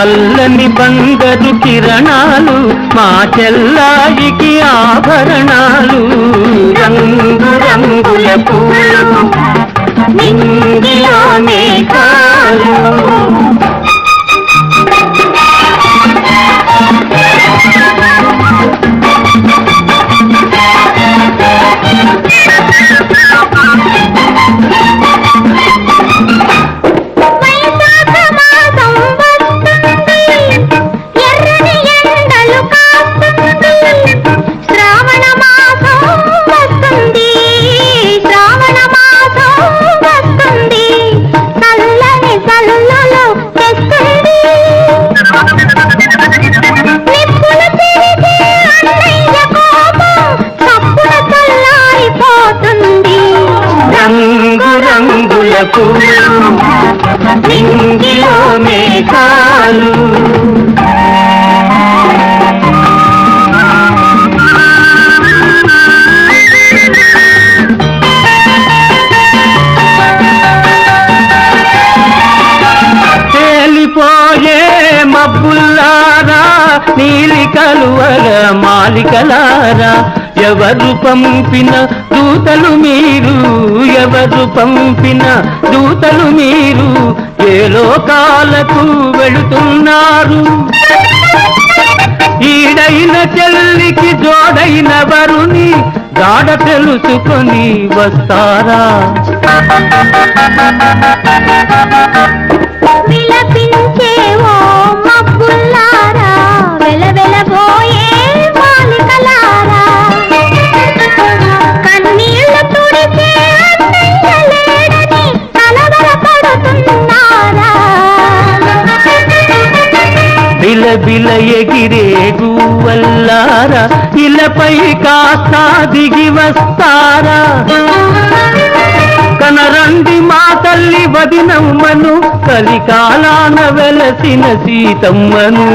చల్లని బంగారు కిరణాలు మా చెల్లాయికి ఆభరణాలు. రంగు రంగుల పూ రంగుల నింగిలో మేఘాలు తేలిపోయే మబ్బుల్లారా నీలి కలువల మాలికలారా ఎవరు పంపిన దూతలు మీరు ఎవరు పంపిన దూతలు మీరు ఏ లోకాలకు వెళుతున్నారు? ఈడైన చెల్లికి జోడైన వరుని గాడ తెలుసుకొని వస్తారా? బిల ఎగిరేగువల్లారా ఇలపై కాస్త దిగి వస్తారా? కనరండి మా తల్లి వదినమ్మను కలికాలాన వెలసిన సీతమ్మను.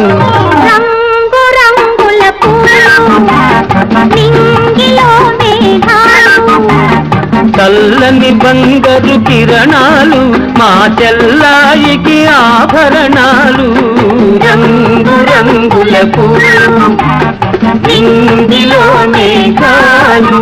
రంగు రంగుల పూలు నింగిలో చల్లని బంగారు కిరణాలు మా చెల్లాయికి ఆభరణాలు. రంగు రంగులకు ఇందులోనే కాలు